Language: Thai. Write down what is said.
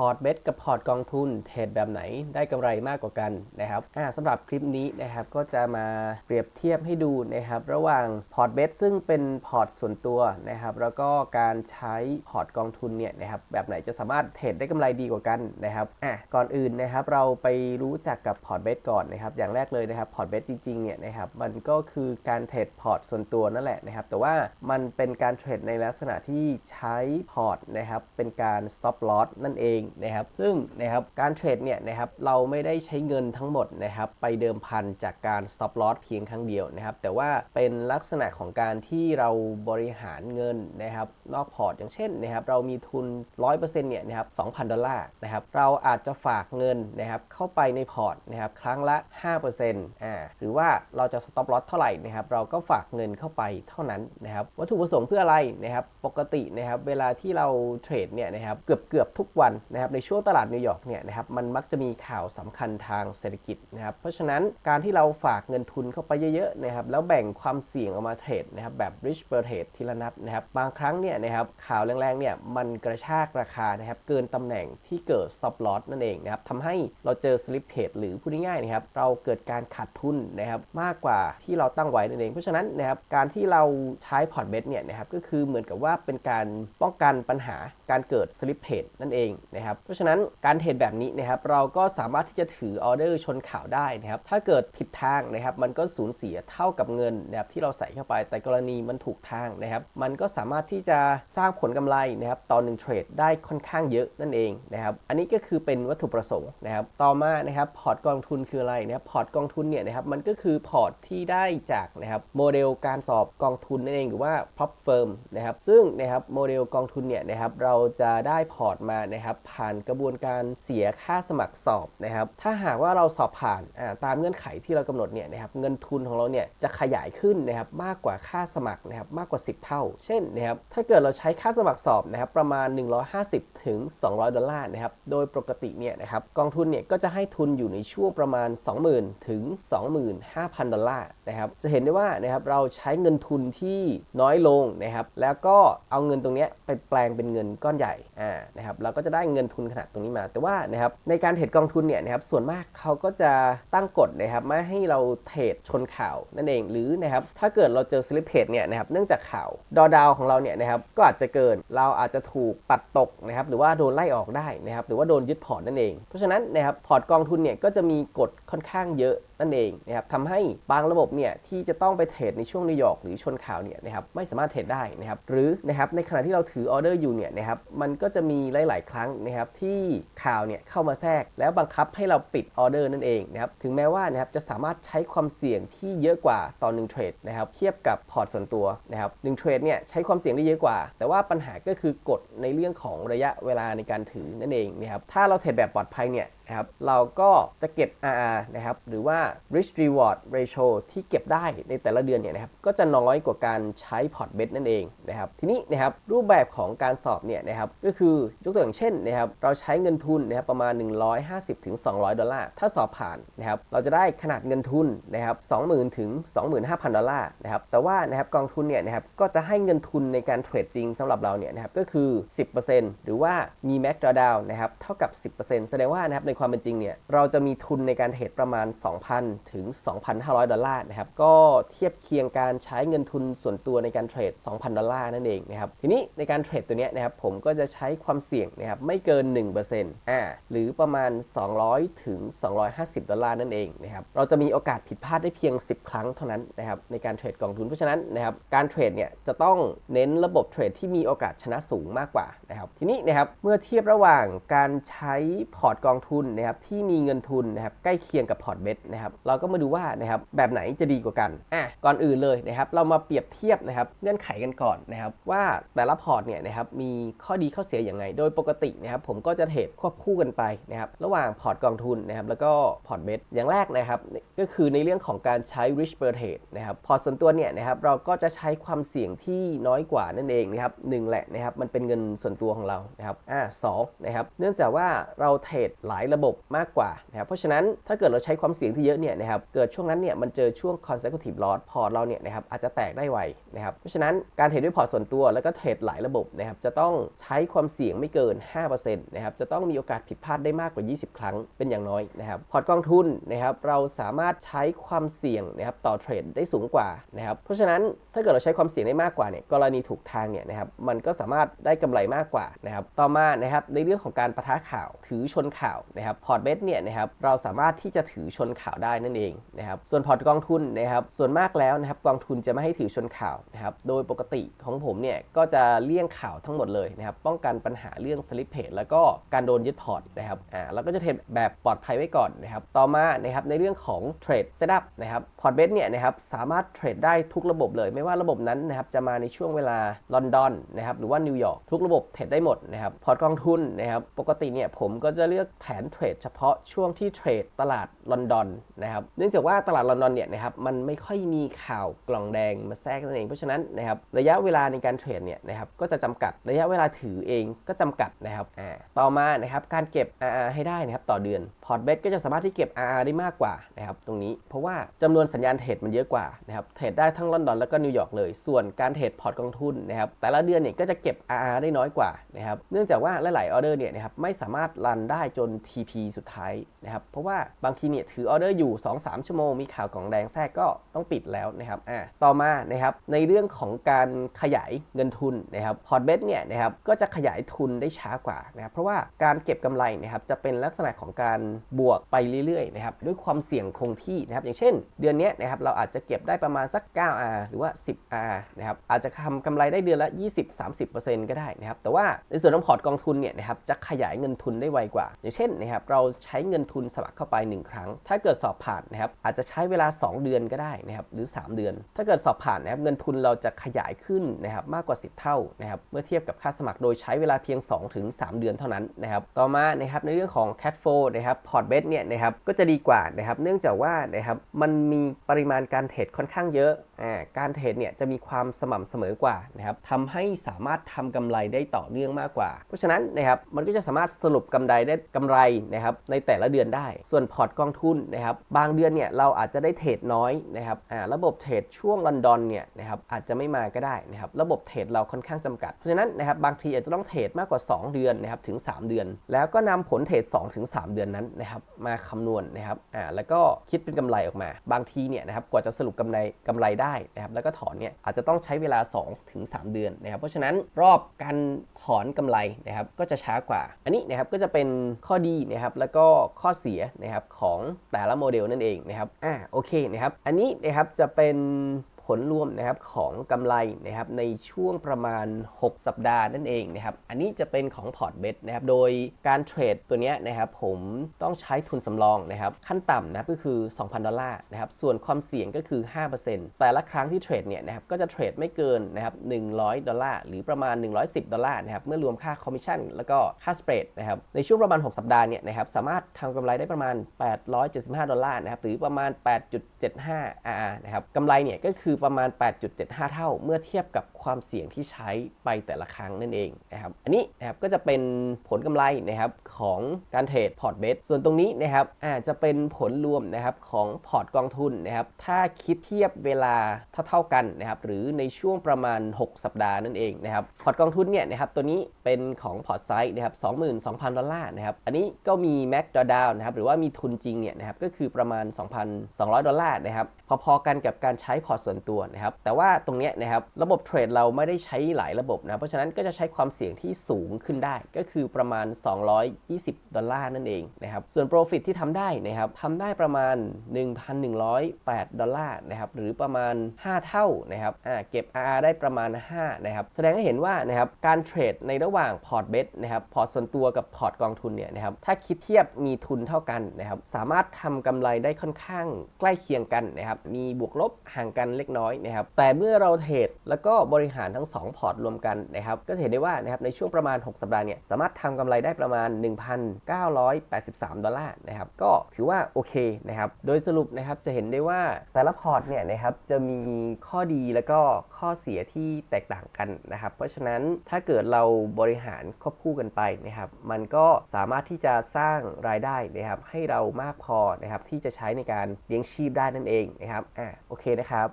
พอร์ตเบสกับพอร์ตกองทุนเทรดแบบไหนได้กำไรมากกว่ากันนะครับสำหรับคลิปนี้นะครับก็จะมาเปรียบเทียบให้ดูนะครับระหว่างพอร์ตเบสซึ่งเป็นพอร์ตส่วนตัวนะครับแล้วก็การใช้พอร์ตกองทุนเนี่ยนะครับแบบไหนจะสามารถเทรดได้กำไรดีกว่ากันนะครับอะก่อนอื่นนะครับเราไปรู้จักกับพอร์ตเบสก่อนนะครับอย่างแรกเลยนะครับพอร์ตเบสจริงๆเนี่ยนะครับมันก็คือการเทรดพอร์ตส่วนตัวนั่นแหละนะครับแต่ว่ามันเป็นการเทรดในลักษณะที่ใช้พอร์ตนะครับเป็นการ stop loss นั่นเองนะครับซึ่งนะครับการเทรดเนี่ยนะครับเราไม่ได้ใช้เงินทั้งหมดนะครับไปเดิมพันจากการ stop loss เพียงครั้งเดียวนะครับแต่ว่าเป็นลักษณะของการที่เราบริหารเงินนะครับนอกพอร์ตอย่างเช่นนะครับเรามีทุน 100%เนี่ยนะครับ2,000 ดอลลาร์นะครับเราอาจจะฝากเงินนะครับเข้าไปในพอร์ตนะครับครั้งละ 5%อ่าหรือว่าเราจะ stop loss เท่าไหร่นะครับเราก็ฝากเงินเข้าไปเท่านั้นนะครับวัตถุประสงค์เพื่ออะไรนะครับปกตินะครับเวลาที่เราเทรดเนี่ยนะครับเกือบเกือบทุกวันนะครับในช่วงตลาดนิวยอร์กเนี่ยนะครับมันมักจะมีข่าวสำคัญทางเศรษฐกิจนะครับเพราะฉะนั้นการที่เราฝากเงินทุนเข้าไปเยอะๆนะครับแล้วแบ่งความเสี่ยงออกมาเทรดนะครับแบบ rich per trade ทีละนัดนะครับบางครั้งเนี่ยนะครับข่าวแรงๆเนี่ยมันกระชากราคานะครับเกินตำแหน่งที่เกิด stop loss นั่นเองนะครับทำให้เราเจอ slip trade หรือพูดง่ายๆนะครับเราเกิดการขาดทุนนะครับมากกว่าที่เราตั้งไว้นั่นเอง เพราะฉะนั้นนะครับการที่เราใช้พอร์ตเบสเนี่ยนะครับก็คือเหมือนกับว่าเป็นการป้องกันปัญหาการเกิด slip trade นั่นเองนะครับเพราะฉะนั้นการเทรดแบบนี้นะครับเราก็สามารถที่จะถือออเดอร์ชนข่าวได้นะครับ ถ้าเกิดผิดทางนะครับ มันก็สูญเสียเท่ากับเงินนะครับที่เราใส่เข้าไป แต่กรณีมันถูกทางนะครับ มันก็สามารถที่จะสร้างผลกำไรนะครับต่อหนึ่งเทรดได้ค่อนข้างเยอะนั่นเองนะครับ อันนี้ก็คือเป็นวัตถุประสงค์นะครับ ต่อมานะครับพอร์ตกองทุนคืออะไรนะครับ พอร์ตกองทุนเนี่ยนะครับมันก็คือพอร์ตที่ได้จากนะครับโมเดลการสอบกองทุนนั่นเองหรือว่า prop firm นะครับ ซึ่งนะครับโมเดลกองทุนเนี่ยนะครับเราจะได้พอร์ตมานะครับผานกระบวนการเสียค่าสมัครสอบนะครับ ถ้าหากว่าเราสอบผ่านตามเงื่อนไขที่เรากำหนดเนี่ยนะครับเงินทุนของเราเนี่ยจะขยายขึ้นนะครับมากกว่าค่าสมัครนะครับมากกว่า 10 เท่า เช่นนะครับถ้าเกิดเราใช้ค่าสมัครสอบนะครับประมาณ 150ถึง200 ดอลลาร์นะครับโดยปกติเนี่ยนะครับกองทุนเนี่ยก็จะให้ทุนอยู่ในช่วงประมาณ 20,000ถึง25,000 ดอลลาร์นะครับจะเห็นได้ว่านะครับเราใช้เงินทุนที่น้อยลงนะครับแล้วก็เอาเงินตรงนี้ไปแปลงเป็นเงินก้อนใหญ่อ่านะครับเราก็จะได้เงินทุนขนาดตรงนี้มา แต่ว่านะครับในการเทรดกองทุนเนี่ยนะครับส่วนมากเขาก็จะตั้งกฎนะครับไม่ให้เราเทรดชนข่าวนั่นเองหรือนะครับถ้าเกิดเราเจอสลิปเพจเนี่ยนะครับเนื่องจากข่าวดอดาวของเราเนี่ยนะครับก็อาจจะเกินเราอาจจะถูกปัดตกนะครับหรือว่าโดนไล่ออกได้นะครับหรือว่าโดนยึดพอร์ตนั่นเอง เพราะฉะนั้นนะครับพอร์ตกองทุนเนี่ยก็จะมีกฎค่อนข้างเยอะนั่นเองนะครับทำให้บางระบบเนี่ยที่จะต้องไปเทรดในช่วงนิวยอร์กหรือชนข่าวเนี่ยนะครับไม่สามารถเทรดได้นะครับหรือนะครับในขณะที่เราถือออเดอร์อยู่เนี่ยนะครับมันก็จะมีหลาย ๆ ครั้งนะครับที่ข่าวเนี่ยเข้ามาแทรก แล้วบังคับให้เราปิดออเดอร์นั่นเองนะครับถึงแม้ว่านะครับจะสามารถใช้ความเสี่ยงที่เยอะกว่าต่อหนึ่งเทรดนะครับเทียบกับพอร์ตส่วนตัวนะครับหนึ่งเทรดเนี่ยใช้ความเสี่ยงได้เยอะกว่า แต่ว่าปัญหาก็คือกฎในเรื่องของระยะเวลาในการถือนั่นเองนะครับถ้าเราเทรดแบบปลอดภัยเนี่ย นะครับเราก็จะเก็บ RR นะครับหรือว่า risk reward ratio ที่เก็บได้ในแต่ละเดือนเนี่ยนะครับก็จะน้อยกว่าการใช้พอร์ตเบสนั่นเองนะครับทีนี้นะครับรูปแบบของการสอบเนี่ยนะครับก็คือยกตัวอย่างเช่นนะครับเราใช้เงินทุนนะครับประมาณ 150ถึง200 ดอลลาร์ถ้าสอบผ่านนะครับเราจะได้ขนาดเงินทุนนะครับ20,000ถึง25,000 ดอลลาร์นะครับแต่ว่านะครับกองทุนเนี่ยนะครับก็จะให้เงินทุนในการเทรดจริงสำหรับเราเนี่ยนะครับก็คือ 10%หรือว่ามี max drawdown นะครับเท่ากับ 10%แสดงว่านะครับในความเป็นจริงเนี่ยเราจะมีทุนในการเทรดประมาณ 2,000 ถึง 2,500 ดอลลาร์นะครับก็เทียบเคียงการใช้เงินทุนส่วนตัวในการเทรด 2,000 ดอลลาร์นั่นเองนะครับทีนี้ในการเทรดตัวเนี้ยนะครับผมก็จะใช้ความเสี่ยงนะครับไม่เกิน 1%อ่าหรือประมาณ 200 ถึง 250 ดอลลาร์นั่นเองนะครับเราจะมีโอกาสผิดพลาดได้เพียง 10 ครั้งเท่านั้นนะครับในการเทรดกองทุนเพราะฉะนั้นนะครับการเทรดเนี่ยจะต้องเน้นระบบเทรดที่มีโอกาสชนะสูงมากกว่านะครับทีนี้นะครับเมื่อเทียบระหว่างการใช้พอร์ตกองทุนนะครับที่มีเงินทุนนะครับใกล้เคียงกับพอร์ตเบสนะครับเราก็มาดูว่านะครับแบบไหนจะดีกว่ากันอะก่อนอื่นเลยนะครับเรามาเปรียบเทียบนะครับเงื่อนไขกันก่อนนะครับว่าแต่ละพอร์ตเนี่ยนะครับมีข้อดีข้อเสียอย่างไง โดยปกตินะครับผมก็จะเทรดควบคู่กันไปนะครับระหว่างพอร์ตกองทุนนะครับแล้วก็พอร์ตเบสอย่างแรกนะครับก็คือในเรื่องของการใช้ rich per trade นะครับพอร์ตส่วนตัวเนี่ยนะครับเราก็จะใช้ความเสี่ยงที่น้อยกว่านั่นเองนะครับหนึ่งแหละนะครับมันเป็นเงินส่วนตัวของเรานะครับอ่าสองนะครับเนื่องจากว่าเราเทรดหลายระระบบมากกว่านะครับเพราะฉะนั้นถ้าเกิดเราใช้ความเสี่ยงที่เยอะเนี่ยนะครับเกิดช่วงนั้นเนี่ยมันเจอช่วง consecutive loss พอร์ตเราเนี่ยนะครับอาจจะแตกได้ไวนะครับเพราะฉะนั้นการเทรดด้วยพอร์ตส่วนตัวแล้วก็เทรดหลายระบบนะครับจะต้องใช้ความเสี่ยงไม่เกิน 5%นะครับจะต้องมีโอกาสผิดพลาดได้มากกว่า 20 ครั้งเป็นอย่างน้อยนะครับพอร์ตกองทุนนะครับเราสามารถใช้ความเสี่ยงนะครับต่อเทรดได้สูงกว่านะครับเพราะฉะนั้นถ้าเกิดเราใช้ความเสี่ยงได้มากกว่าเนี่ยกรณีถูกทางเนี่ยนะครับมันก็สามารถได้กำไรมากกว่านะครับต่อมานะครับในเรื่องของการประทะข่าวถือชนข่าวนะครับพอร์ตเบสเนี่ยนะครับเราสามารถที่จะถือชนข่าวได้นั่นเองนะครับส่วนพอร์ตกองทุนนะครับส่วนมากแล้วนะครับกองทุนจะไม่ให้ถือชนข่าวนะครับโดยปกติของผมเนี่ยก็จะเลี่ยงข่าวทั้งหมดเลยนะครับป้องกันปัญหาเรื่องสลิปเพจแล้วก็การโดนยึดพอร์ตนะครับอ่าเราก็จะเทรดแบบปลอดภัยไว้ก่อนนะครับต่อมานะครับในเรื่องของเทรดเซตอัพนะครับพอร์ตเบสเนี่ยนะครับสามารถเทรดได้ทุกระบบเลยไม่ว่าระบบนั้นนะครับจะมาในช่วงเวลาลอนดอนนะครับหรือว่านิวยอร์กทุกระบบเทรดได้หมดนะครับพอร์ตกองทุนนะครับปกติเนี่ยผมก็จะเลือกแผนเททรดเฉพาะช่วงที่เทรดตลาดลอนดอนนะครับเนื่องจากว่าตลาดลอนดอนเนี่ยนะครับมันไม่ค่อยมีข่าวกล่องแดงมาแทรกนั่นเองเพราะฉะนั้นนะครับระยะเวลาในการเทรดเนี่ยนะครับก็จะจำกัดระยะเวลาถือเองก็จำกัดนะครับอ่าต่อมานะครับการเก็บ RR ให้ได้นะครับต่อเดือนพอร์ตเบสก็จะสามารถที่เก็บ RR ได้มากกว่านะครับตรงนี้เพราะว่าจำนวนสัญญาณเทรดมันเยอะกว่านะครับเทรดได้ทั้งลอนดอนแล้วก็นิวยอร์กเลยส่วนการเทรดพอร์ตกองทุนนะครับแต่ละเดือนเนี่ยก็จะเก็บ RR ได้น้อยกว่านะครับเนื่องจากว่าหลายๆออเดอร์เนี่ยนะครับไม่สามารถรันได้จน TP สุดท้ายนะครับ เพราะว่าบางทีเนี่ยถือออเดอร์อยู่ 2-3 ชั่วโมง มีข่าวกล่องแดงแทรกก็ต้องปิดแล้วนะครับอ่าต่อมานะครับในเรื่องของการขยายเงินทุนนะครับพอร์ตเบสเนี่ยนะครับก็จะขยายทุนได้ช้ากว่านะครับเพราะว่าการเก็บกำไรนะครับจะเป็นลักษณะของการบวกไปเรื่อยๆนะครับด้วยความเสี่ยงคงที่นะครับอย่างเช่น เดือนนี้นะครับเราอาจจะเก็บได้ประมาณสัก 9R หรือว่า 10R นะครับอาจจะทำกำไรได้เดือนละ 20-30%ก็ได้นะครับแต่ว่าในส่วนของพอร์ตกองทุนเนี่ยนะครับจะขยายเงินทุนได้ไวกว่า อย่างเช่นนะครับเราใช้เงินทุนสมัครเข้าไป 1 ครั้ง ถ้าเกิดสอบผ่านนะครับอาจจะใช้เวลา 2 เดือนก็ได้นะครับหรือ 3 เดือน ถ้าเกิดสอบผ่านนะครับเงินทุนเราจะขยายขึ้นนะครับมากกว่า 10 เท่านะครับเมื่อเทียบกับค่าสมัครโดยใช้เวลาเพียง 2-3 เดือนเท่านั้นนะครับต่อมานะครับในเรื่องของ cash flow นะครับพอร์ตเบสเนี่ยนะครับก็จะดีกว่านะครับเนื่องจากว่านะครับมันมีปริมาณการเทรดค่อนข้างเยอะอ่าการเทรดเนี่ยจะมีความสม่ำเสมอกว่านะครับทำให้สามารถทำกำไรได้ต่อเนื่องมากกว่า เพราะฉะนั้นนะครับมันก็จะสามารถสรุปกำไรได้กำไรนะครับในแต่ละเดือนได้ ส่วนพอร์ตกองทุนนะครับบางเดือนเนี่ยเราอาจจะได้เทรดน้อยนะครับอ่าระบบเทรดช่วงลอนดอนเนี่ยนะครับอาจจะไม่มาก็ได้นะครับระบบเทรดเราค่อนข้างจำกัด เพราะฉะนั้นนะครับบางทีอาจจะต้องเทรดมากกว่า 2 เดือนนะครับถึง 3 เดือน แล้วก็นำผลเทรด2ถึง3เดือนนั้นนะครับมาคำนวณนะครับอ่าแล้วก็คิดเป็นกำไรออกมา บางทีเนี่ยนะครับกว่าจะสรุปกำไรกำไรได้นะครับแล้วก็ถอนเนี่ยอาจจะต้องใช้เวลา 2 ถึง 3 เดือนนะครับ เพราะฉะนั้นรอบการถอนกำไรนะครับก็จะช้ากว่า อันนี้นะครับก็จะเป็นข้อดีนะครับแล้วก็ข้อเสียนะครับของแต่ละโมเดลนั่นเองนะครับอ่าโอเคนะครับอันนี้นะครับจะเป็น ผลรวมนะครับของกำไรนะครับในช่วงประมาณ 6 สัปดาห์นั่นเองนะครับอันนี้จะเป็นของพอร์ตเบสนะครับโดยการเทรดตัวนี้นะครับผมต้องใช้ทุนสำรองนะครับขั้นต่ำนะครับก็คือ 2,000 ดอลลาร์นะครับส่วนความเสี่ยงก็คือ 5%แต่ละครั้งที่เทรดเนี่ยนะครับก็จะเทรดไม่เกินนะครับ100 ดอลลาร์หรือประมาณ 110 ดอลลาร์นะครับเมื่อรวมค่าคอมมิชชั่นแล้วก็ค่าสเปรดนะครับในช่วงประมาณ 6 สัปดาห์เนี่ยนะครับสามารถทำกำไรได้ประมาณ 875 ดอลลาร์นะครับหรือประมาณ 8.75 RR นะครับกำไรเนี่ยก็คือประมาณ 8.75 เท่า เมื่อเทียบกับความเสี่ยงที่ใช้ไปแต่ละครั้งนั่นเองนะครับ อันนี้นะครับก็จะเป็นผลกำไรนะครับของการเทรดพอร์ตเบส ส่วนตรงนี้นะครับอาจจะเป็นผลรวมนะครับของพอร์ตกองทุนนะครับ ถ้าคิดเทียบเวลาเท่าๆกันนะครับ หรือในช่วงประมาณ 6 สัปดาห์นั่นเองนะครับ พอร์ตกองทุนเนี่ยนะครับตัวนี้เป็นของพอร์ตไซส์นะครับ22,000 ดอลลาร์นะครับ อันนี้ก็มีแม็กดอดาวนะครับ หรือว่ามีทุนจริงเนี่ยนะครับ ก็คือประมาณ 2,200 ดอลลาร์นะครับ พอๆกันกับการใช้พอร์ตส่วนตัวนะครับแต่ว่าตรงนี้นะครับระบบเทรดเราไม่ได้ใช้หลายระบบนะเพราะฉะนั้นก็จะใช้ความเสี่ยงที่สูงขึ้นได้ ก็คือประมาณ 220 ดอลลาร์นั่นเองนะครับส่วน Profit ที่ทำได้นะครับทำได้ประมาณ 1,108 ดอลลาร์นะครับหรือประมาณ 5 เท่านะครับอ่าเก็บ RR ได้ประมาณ 5 นะครับ แสดงให้เห็นว่านะครับการเทรดในระหว่างพอร์ตเบสนะครับพอร์ตส่วนตัวกับพอร์ตกองทุนเนี่ยนะครับถ้าคิดเทียบมีทุนเท่ากันนะครับสามารถทำกำไรได้ค่อนข้างใกล้เคียงกันนะครับมีบวกลบห่างกันเล็กน้อยนะครับแต่เมื่อเราเทรดแล้วก็บริหารทั้ง 2 พอร์ตรวมกันนะครับก็จะเห็นได้ว่านะครับในช่วงประมาณ 6 สัปดาห์เนี่ยสามารถทำกำไรได้ประมาณ 1,983 ดอลลาร์นะครับก็ถือว่าโอเคนะครับโดยสรุปนะครับจะเห็นได้ว่าแต่ละพอร์ตเนี่ยนะครับจะมีข้อดีแล้วก็ข้อเสียที่แตกต่างกันนะครับเพราะฉะนั้นถ้าเกิดเราบริหารควบคู่กันไปนะครับมันก็สามารถที่จะสร้างรายได้นะครับให้เรามากพอนะครับที่จะใช้ในการเลี้ยงชีพได้นั่นเองนะครับอ่าโอเคนะครับ